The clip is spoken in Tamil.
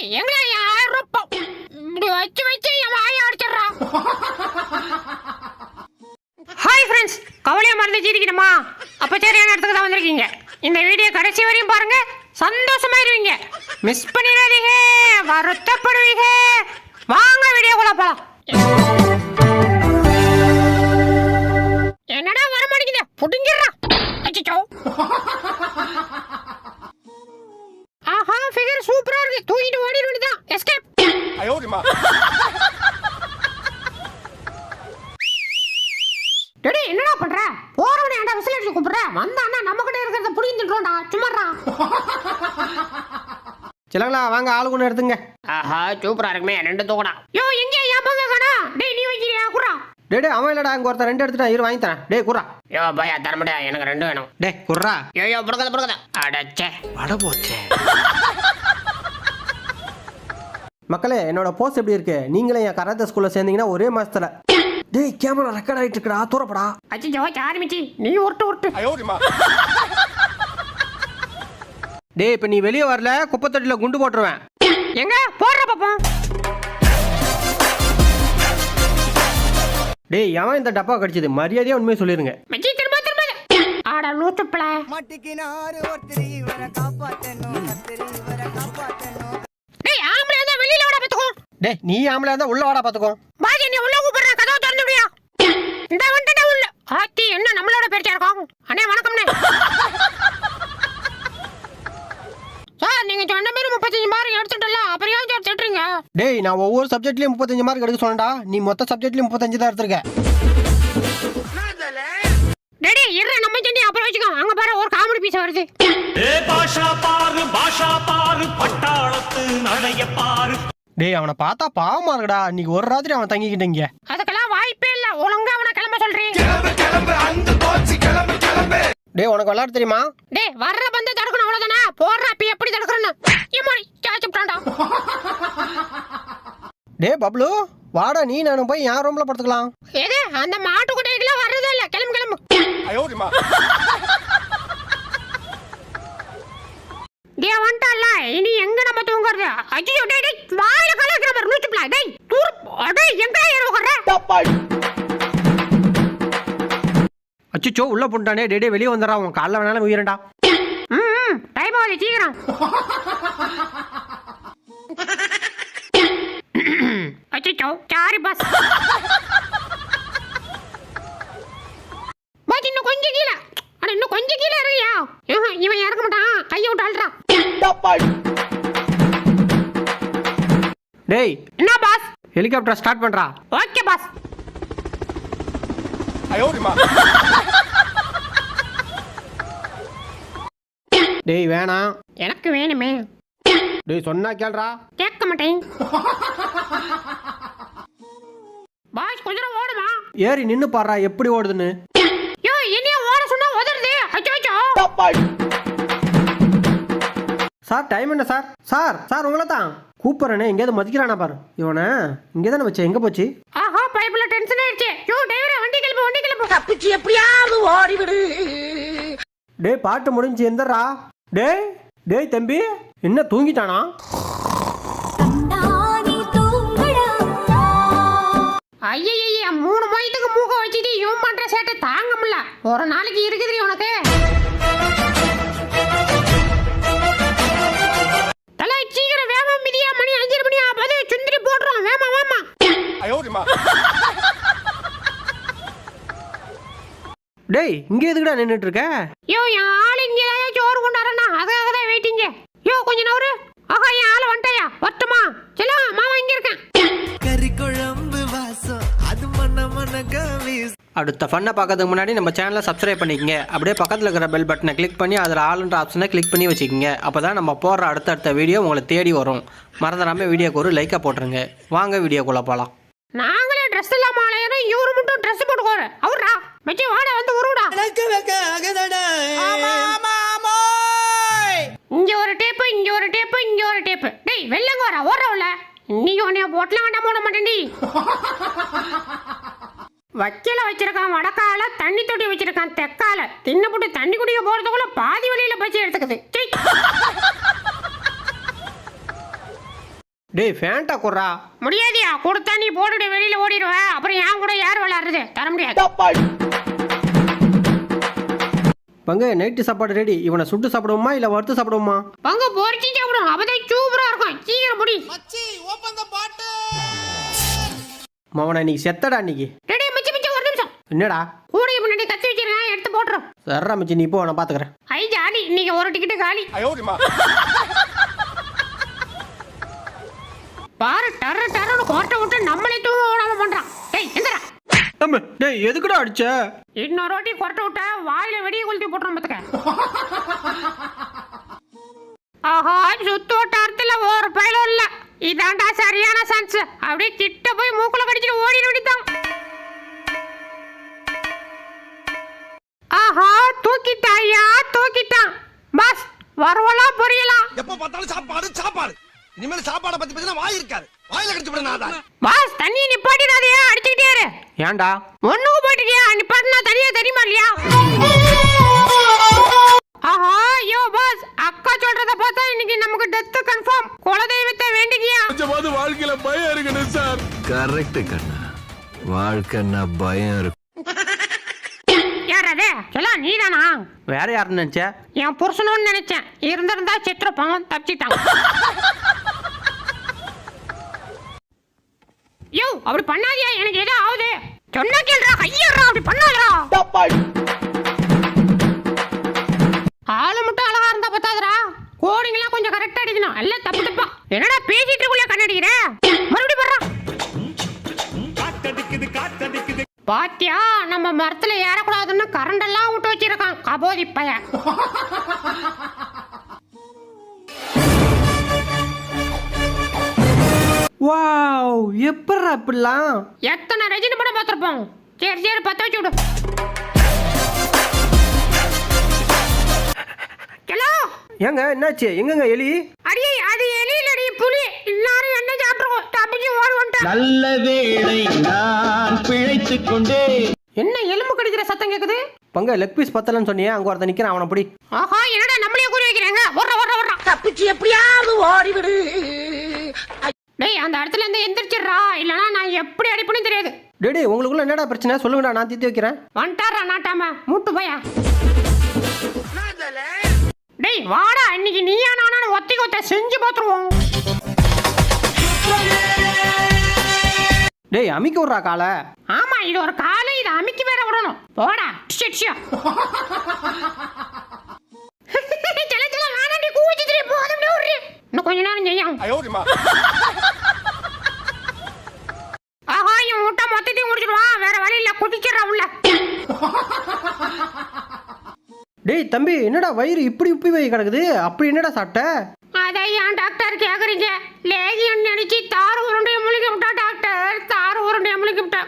டேய் எங்கடா என் ஆயிரம் ரூபாய் இப்படி வச்சு வச்சு என் வாயை அடிச்சிடுறான் ஹாய் ஃப்ரெண்ட்ஸ் கவலையை மறந்து சிரிக்கணுமா அப்போ சரியான இடத்துக்கு தான் வந்திருக்கீங்க. இந்த வீடியோ கடைசி வரையும் பாருங்க. சந்தோஷமாயிருவீங்க. மிஸ் பண்ணிடாதீங்க. வருத்தப்படுவீங்க. வாங்க வீடியோக்குள்ள போலாம். என்னடா வர மாட்டேங்குது? புடிங்கிடுறா அச்சோ ஆஹா ஃபிகர் சூப்பரா இருக்கு தூக்கிட்டு ஓடிட வேண்டியதான் எஸ்கேப் ஐயோடிமா. டேடி என்னடா பண்ற? போறவனே ஆண்டா விசில் அடிச்சு கூப்பிடுற? வந்தான்னா நம்ம கிட்ட இருக்கிறத புரிஞ்சுடுறோம்டா சும்மாடா. சிலங்களா வாங்க ஆளு கொண்டு எடுத்துங்க. ஆஹா சூப்பரா இருக்குமே ரெண்டு தூக்கடா. யோ எங்க என் பங்க காணா. டேய் நீ வைக்கிறியா குறா டேய் அவன் இல்லடா அங்க ஒருத்தன் ரெண்டு எடுத்துட்டா இரு வாங்கி தரேன். டேய் குறா யோ பயா தர முடியா எனக்கு ரெண்டு வேணும். டேய் குறா யோ யோ புடுங்கத புடுங்கத அடச்சே. வட போச்சே மக்களே என்னோட போஸ்ட் எப்படி இருக்கு? நீங்களே என் கராத்தே ஸ்கூல்ல சேர்ந்தீங்கன்னா ஒரே மாசத்துல டேய் கேமரா ரெக்கார்ட் ஆயிட்டு இருக்கா தூரப்படா. அச்சோ ஆரம்பிச்சி நீ ஒருட்டு ஒருட்டு டேய் இப்ப நீ வெளியே வரல குப்பத்தட்டியில் குண்டு போட்டுருவேன். எங்க? போடுற பாப்போம். டேய் எவன் இந்த டப்பா கடிச்சது? மரியாதையா உண்மையை சொல்லிருங்க. ஆடா நூத்துப்பல மாட்டிக்கினாரு ஒருத்தரி இவரை காப்பாத்தணும் டேய் வெளியில ஓட பாத்துக்கோ டேய் நீ ஆம்பளை இருந்தா உள்ள வாடா பாத்துக்கோ பாஜி நீ உள்ள கூப்பிடுறேன் கதவை திறந்து விடியா இந்த வந்துட்டா உள்ள. ஆத்தி என்ன நம்மளோட பேச்சா இருக்கும் அண்ணே வணக்கம்ண்ணே. சார் நீங்க சொன்ன மாதிரி முப்பத்தஞ்சு மார்க் எடுத்துட்டல அப்புறம் ஏன் சார் திட்டுறீங்க? டேய் நான் ஒவ்வொரு சப்ஜெக்ட்லயும் முப்பத்தஞ்சு மார்க் எடுக்க சொன்னடா நீ மொத்த சப்ஜெக்ட்லயும் முப்பத்தஞ்சு தான் எடுத்திருக்க. டேடி இருற நம்ம செஞ்சு அப்புறம் வச்சுக்கோ. அங்க பாரு ஒரு காமெடி பீஸ் வருது. பாஷா பாரு பாஷா பாரு பட்டாளத்து நடைய பாரு. டேய் அவனை பார்த்தா பாவமா இருக்குடா. இன்னைக்கு ஒரு ராத்திரி அவன் தங்கிக்கிட்டீங்க அதுக்கெல்லாம் வாய்ப்பே இல்ல. ஒழுங்கா அவனை கிளம்ப சொல்றேன் டேய் உனக்கு விளையாட தெரியுமா? டேய் வர்ற பந்து தடுக்கணும் அவ்வளவுதானே? போடுற அப்ப எப்படி தடுக்கணும்னு ஏமாடி சாச்சுட்டான்டா டேய் பப்ளு வாடா நீ நானும் போய் என் ரூம்ல படுத்துக்கலாம். எது? அந்த மாட்டு குட்டைக்கெல்லாம் வர்றதே இல்ல. கிளம்பு கிளம்பு. 哎 ஐயோ டேய் டேய் வாயில கலக்கிற மாதிரி நூச்சுப்ல டேய் தூர் அடே எங்க ஏற உட்கார்ற அச்சுச்சோ உள்ள போட்டானே. டே டே வெளியே வந்துடா உன் காலைல வேணாலும் உயிரண்டா ம் டைம் ஆகுது சீக்கிரம் அச்சோ சாரி பாஸ் பாஸ் இன்னும் கொஞ்சம் கீழே. அட இன்னும் கொஞ்சம் கீழே இருக்கியா? இவன் இறக்க மாட்டான். கையை விட்டு அழுறான் டேய். என்ன பாஸ் ஹெலிகாப்டர் ஸ்டார்ட் பண்றா. ஓகே பாஸ் டேய் வேணாம் எனக்கு வேணுமே. டேய் சொன்னா கேளுடா. கேட்க மாட்டேன். பாஸ் குதிரை ஓடுமா? ஏறி நின்னு பாறா எப்படி ஓடுதுன்னு. யோ இனிய ஓட சொன்னா ஓடுறது அச்சோ அச்சோ. சார் டைம் என்ன சார்? சார் சார் உங்களை தான் கூப்பிட்றேனே எங்கேயாவது மதிக்கிறானா பாரு. இவனை இங்கே தானே வச்சேன் எங்கே போச்சு? ஆஹா பைப்ல டென்ஷன் ஆயிடுச்சு. யோ டிரைவரே வண்டி கிளம்பு வண்டி கிளம்பு. தப்பிச்சு எப்படியாவது ஓடிவிடு. டேய் பாட்டு முடிஞ்சு எந்தரா டேய் டேய் தம்பி என்ன தூங்கிட்டானா? ஐயய்ய மூணு மணித்துக்கு மூக்க வச்சுட்டு இவன் பண்ற சேட்டை தாங்க முடியல. ஒரு நாளைக்கு இருக்குதுடி உனக்கு. போது சுந்தரி போடுறோம் வேமா வேமா டேய் இங்க எதுக்குடா நின்னுட்டு இருக்க யோ என் ஆள் இங்க தான் சோறு கொண்டாரண்ணா அதுக்காக தான் வெயிட்டிங்க யோ கொஞ்ச நேரம் ஆஹா என் ஆள் வந்துட்டாயா? வரட்டுமா? செல்லாம் மாமா இங்க இருக்கேன். கறிக்குழ அடுத்த ஃபன்னை பார்க்கறதுக்கு முன்னாடி நம்ம சேனலை சப்ஸ்கிரைப் பண்ணிக்கங்க. அப்படியே பக்கத்தில் இருக்கிற பெல் பட்டனை கிளிக் பண்ணி அதில் ஆளுன்ற ஆப்ஷனை கிளிக் பண்ணி வச்சுக்கோங்க. அப்போ தான் நம்ம போடுற அடுத்தடுத்த வீடியோ உங்களை தேடி வரும். மறந்துடாமல் வீடியோக்கு ஒரு லைக்கை போட்டுருங்க. வாங்க வீடியோக்குள்ளே போகலாம் நாங்களே ட்ரெஸ் இல்லாம அலையிறோம் இவரு மட்டும் ட்ரெஸ் போட்டுக்கோரு அவரா மச்சி வாடா வந்து உருடா வைக்க அகதடா இங்க ஒரு டேப்பு இங்க ஒரு டேப்பு இங்க ஒரு டேப்பு டேய் வெள்ளங்க வர ஓடுறவள. இன்னைக்கு உன்னைய போட்டலாம் வேண்டாம் போட மாட்டேன்டி. வக்கீல வச்சிருக்கான் வடக்கால தண்ணி தொட்டி வச்சிருக்கான் தெக்கால தின்னு போட்டு தண்ணி குடிக்க போறதுக்குள்ள பாதி வழியில பச்சு எடுத்துக்குது. டேய் ஃபேண்டா குர்றா முடியாதியா? கொடுத்தா நீ போட்டுட்டு வெளியில ஓடிடுவ. அப்புறம் என் கூட யார் விளையாடுறது? தர முடியாது. பங்கு நைட்டு சாப்பாடு ரெடி இவனை சுட்டு சாப்பிடுவோமா இல்லை வறுத்து சாப்பிடுவோமா? பங்கு பொறிச்சு சாப்பிடும். அப்பதான் சூப்பரா இருக்கும் சீக்கிரம் முடி மவனை இன்னைக்கு செத்தடா இன்னைக்கு ரெடி மிச்சம் மிச்சம் ஒரு நிமிஷம் என்னடா? கூடிய முன்னாடி கத்தி வச்சிருக்கேன் எடுத்து போட்டுரும். சரி ரமிச்சு நீ போ நான் பாத்துக்கிறேன். ஐ ஜாலி. இன்னைக்கு ஒரு டிக்கெட் காலி. பாரு டர்ற டர்றனு கோட்டை விட்டு நம்மளே தூங்க விடாம பண்றான். டேய் எந்திரா. நம்ம டேய் எதுக்குடா அடிச்ச? இன்னொரு வாட்டி கொரட்டை விட்ட வாயில வெடியை கொளுத்தி போட்டுறோம் பாத்துக்க. ஆஹா சுத்து வட்டாரத்துல ஒரு பயலும் இல்ல. இதாண்டா சரியான சான்ஸ் அப்படியே கிட்ட போய் மூக்குல கடிச்சிட்டு ஓடிட வேண்டியதான் ஆஹா தூக்கிட்டாயா தூக்கிட்டான். பஸ் வரவலாம் புரியலாம் எப்ப பார்த்தாலும் சாப்பாடு சாப்பாடு. இனிமேல் சாப்பாடை பத்தி பத்தினா வாய் இருக்காது. வாயில கடிச்சு விட நான் பாஸ் தண்ணி நிப்பாட்டிடாதயா அடிச்சுக்கிட்டே இரு. ஏன்டா? ஒண்ணுக்கு போயிட்டுக்கியா நிப்பாட்டினா தனியா தெரியுமா இல்லையா? ஆஹா ஐயோ பாஸ் அக்கா சொல்றத பார்த்தா இன்னைக்கு நமக்கு டெத் கன்ஃபார்ம் குலதெய்வத்தை வேண்டிக்கியா? கொஞ்சமாவது வாழ்க்கையில பயம் இருக்கணும் சார். கரெக்ட் கண்ணா. வாழ்க்கைன்னா பயம் இருக்கு. சொல்ல நீதானா? வேற யாருன்னு நினச்ச? என் புருஷனும் நினைச்சேன். இருந்திருந்தா செத்துருப்பான் தப்பிச்சிட்டான். யோ அப்படி பண்ணாதியா எனக்கு ஏதோ ஆகுது. சொன்னா கேள்றா கையறா அப்படி பண்ணாதடா. ஆளு மட்டும் அழகா இருந்தா பத்தாதுடா. கோடிங்கெல்லாம் கொஞ்சம் கரெக்டா அடிக்கணும். எல்லாம் தப்பு தப்பா. என்னடா பேசிட்டு இருக்குள்ள கண்ணடிக்கிற பாத்தியா நம்ம மரத்துல ஏறக்கூடாதுன்னு கரண்ட் எல்லாம் விட்டு வச்சிருக்கான். கபோதி பையன். வாவ் எப்பட்றா இப்படிலாம்? எத்தனை ரஜினி படம் பார்த்திருப்போம்? சரி சரி பத்த வச்சு விடு. ஹலோ? ஏங்க என்னாச்சு? எங்கங்க எலி? அடியே அது எலியிலடி புலி. எல்லாரும் என்ன வந்துட்டேன் நல்ல வேளை நான் பிழைத்துக் கொண்டே என்ன எலும்பு கடிக்கிற சத்தம் கேக்குது? பங்க லெக் பீஸ் பத்தலன்னு சொன்னியே அங்க ஒருத்தன் நிக்கிறான் அவனை பிடி. ஆஹா என்னடா நம்மளே குறி வைக்கிறாங்க? வர்ற வர்ற வர்ற தப்பிச்சு எப்படியாவது ஓடிவிடு. டேய் அந்த இடத்துல இருந்து எந்திரிச்சிடுறா. இல்லனா நான் எப்படி அடிப்பேன்னு தெரியாது. டேடி உங்களுக்குள்ள என்னடா பிரச்சனை? சொல்லுங்கடா நான் தீர்த்து வைக்கிறேன். வந்துட்டாரா நாட்டாம. மூட்டு போயா. டேய் வாடா இன்னைக்கு நீயா நானும் ஒத்திக்கு ஒத்த செஞ்சு பார்த்துருவோம். டேய் அமிக்க விட்றா காலை. ஆமா இது ஒரு காலை இதை அமுக்கி வேற விடணும். போடா ஷிட்ஷியா சில சில வேணாண்டி கூச்சிட்டு போதும் ஒரு இன்னும் கொஞ்ச நேரம் செய்யும். ஆஹா இவன் விட்டா மொத்தத்தையும் முடிச்சிடுவான் வேற வழி இல்ல குதிச்சிடறா உள்ள. டேய் தம்பி என்னடா வயிறு இப்படி உப்பி வை கிடக்குது? அப்படி என்னடா சாப்பிட்ட அதை ஏன் டாக்டர் கேட்குறீங்க லேகியன் நினைச்சு தார உருண்டையை முழுகி விட்டா டாக்டர். தார உருண்டையை முழுகி விட்டா.